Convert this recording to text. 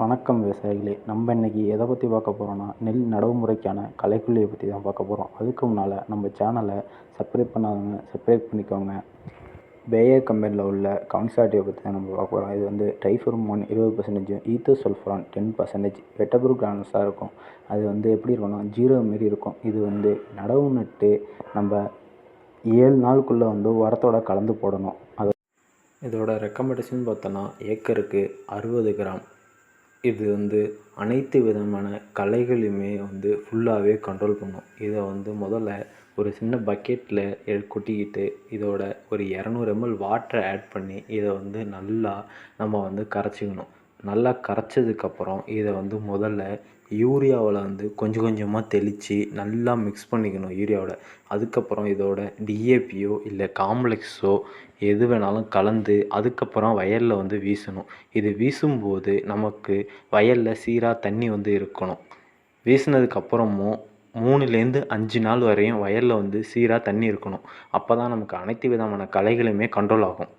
வணக்கம் விவசாயிகளே. நம்ம இன்னைக்கு எதை பற்றி பார்க்க போகிறோம்னா நெல் நடவு முறைக்கான கலைக்குள்ளியை பற்றி தான் பார்க்க போகிறோம் அதுக்கு முன்னால் நம்ம சேனலை சப்ஸ்கிரைப் பண்ணாதவங்க சப்ஸ்கிரைப் பண்ணிக்கோங்க. பேயர் கம்பெனியில் உள்ள கான்சாட்டியை பற்றி தான் நம்ம பார்க்க போகிறோம் இது வந்து டைஃபர்மான் இருபது பர்சன்டேஜும் ஈத்தோசல்ஃபரான் டென் பர்சன்டேஜ் வெட்டபுரு கிரானஸாக இருக்கும். அது வந்து எப்படி இருக்கும்னா ஜீரோ மாரி இருக்கும். இது வந்து நடவு நட்டு நம்ம ஏழு நாளுக்குள்ளே வந்து உரத்தோட கலந்து போடணும். அது இதோட ரெக்கமெண்டேஷன் பார்த்தோன்னா ஏக்கருக்கு அறுபது கிராம் இது வந்து அனைத்து விதமான களைகளையுமே வந்து ஃபுல்லாகவே கண்ட்ரோல் பண்ணும். இதை வந்து முதல்ல ஒரு சின்ன பக்கெட்டில் கொட்டிக்கிட்டு இதோட ஒரு இரநூறு எம்எல் வாட்டரை ஆட் பண்ணி இதை வந்து நல்லா நம்ம வந்து கரைச்சிக்கணும். நல்லா கரைச்சதுக்கப்புறம் இதை வந்து முதல்ல யூரியாவில் வந்து கொஞ்சம் கொஞ்சமாக தெளித்து நல்லா மிக்ஸ் பண்ணிக்கணும் யூரியாவோட அதுக்கப்புறம் இதோட டிஏபியோ இல்லை காம்ப்ளெக்ஸோ எது வேணாலும் கலந்து அதுக்கப்புறம் வயலில் வந்து வீசணும். இது வீசும்போது நமக்கு வயலில் சீராக தண்ணி வந்து இருக்கணும். வீசினதுக்கப்புறமும் மூணுலேருந்து அஞ்சு நாள் வரையும் வயலில் வந்து சீராக தண்ணி இருக்கணும். அப்போ தான் நமக்கு அனைத்து விதமான களைகளுமே கண்ட்ரோல் ஆகும்.